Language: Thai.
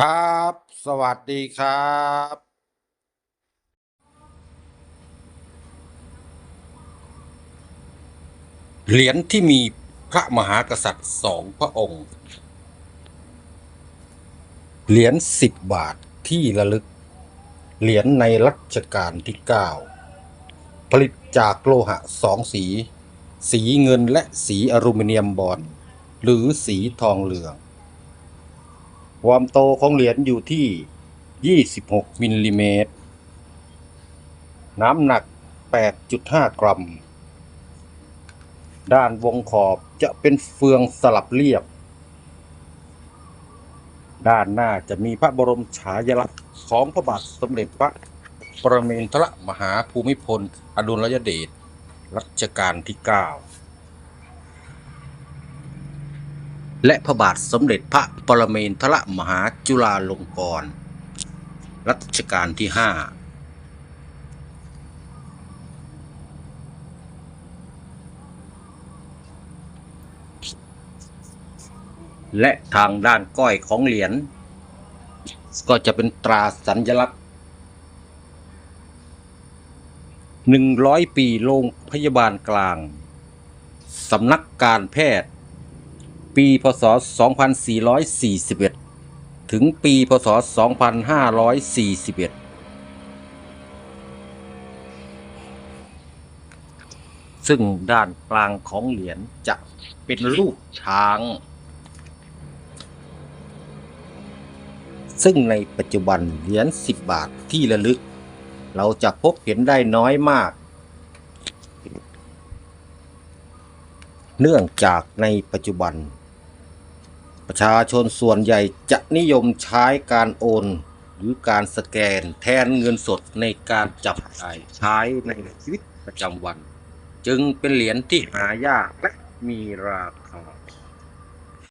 ครับ สวัสดีครับ เหรียญที่มีพระมหากษัตริย์สองพระองค์ เหรียญสิบบาทที่ระลึก เหรียญในรัชกาลที่เก้าผลิตจากโลหะสองสี สีเงินและสีอลูมิเนียมบอลหรือสีทองเหลือง ความโตของเหรียญอยู่ที่ 26 มิลลิเมตร น้ำหนัก 8.5 กรัม ด้านวงขอบจะเป็นเฟืองสลับเรียบ ด้านหน้าจะมีพระบรมฉายาลักษณ์ของพระบาทสมเด็จพระปรเมนทรมหาภูมิพล อดุลยเดชรัชกาลที่ 9 และพระบาทสมเด็จพระปรเมนทรมหาจุฬาลงกรณรัชกาลที่5และทางด้านก้อยของเหรียญ ก็จะเป็นตราสัญลักษณ์ 100 ปีโรงพยาบาลกลาง สำนักการแพทย์ ปีพศ 2441 ถึงปีพศ 2541 ซึ่งด้านกลางของเหรียญจะเป็นรูปช้าง ซึ่งในปัจจุบันเหรียญ10 บาทที่ระลึก เราจะพบเห็นได้น้อยมากเนื่องจากในปัจจุบัน ประชาชนส่วนใหญ่จะนิยมใช้การโอน หรือการสแกนแทนเงินสดในการจับจ่ายใช้ในชีวิตประจำวัน จึงเป็นเหรียญที่หายากและมีราคา